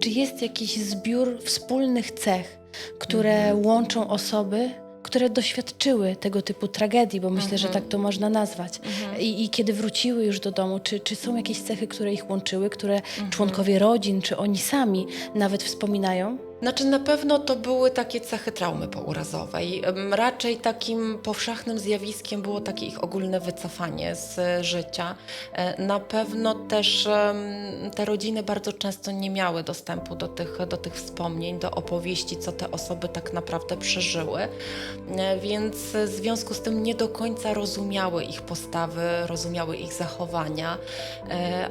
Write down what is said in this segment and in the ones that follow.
Czy jest jakiś zbiór wspólnych cech, które łączą osoby, które doświadczyły tego typu tragedii, bo myślę, że tak to można nazwać. I, I kiedy wróciły już do domu, czy, czy są jakieś cechy, które ich łączyły, które członkowie rodzin, czy oni sami nawet wspominają? Znaczy na pewno to były takie cechy traumy pourazowej. Raczej takim powszechnym zjawiskiem było takie ich ogólne wycofanie z e, życia. E, Na pewno też te rodziny bardzo często nie miały dostępu do tych, do tych wspomnień, do opowieści, co te osoby tak naprawdę przeżyły. E, Więc w związku z tym nie do końca rozumiały ich postawy, rozumiały ich zachowania,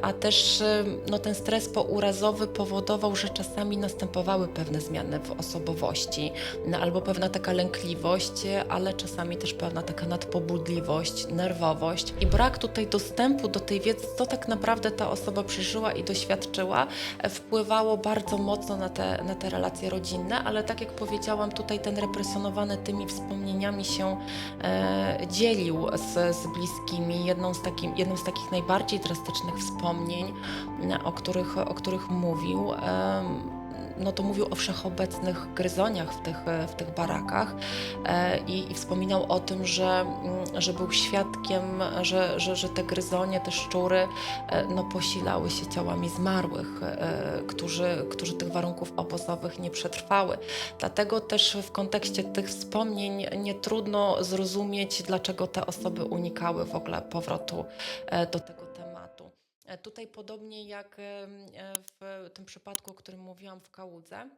a też no, ten stres pourazowy powodował, że czasami następowały pewne zmiany w osobowości, no, albo pewna taka lękliwość, e, ale czasami też pewna taka nadpobudliwość, nerwowość i brak tutaj dostępu do tej wiedzy, co tak naprawdę ta osoba przeżyła i doświadczyła, e, wpływało bardzo mocno na te, na te relacje rodzinne, ale tak jak powiedziałam, tutaj ten represjonowany tymi wspomnieniami się e, dzielił z, z bliskimi. Jedną z, takim, jedną z takich najbardziej drastycznych wspomnień, m, o których, o których mówił, em, no to mówił o wszechobecnych gryzoniach w tych, w tych barakach e, i, i wspominał o tym, że, mm, że był świadkiem, że, że, że te gryzonie, te szczury e, no, posilały się ciałami zmarłych, e, którzy, którzy tych warunków obozowych nie przetrwały. Dlatego też w kontekście tych wspomnień nie trudno zrozumieć, dlaczego te osoby unikały w ogóle powrotu do tego Tutaj podobnie jak e, w tym przypadku, o którym mówiłam w Kałudze,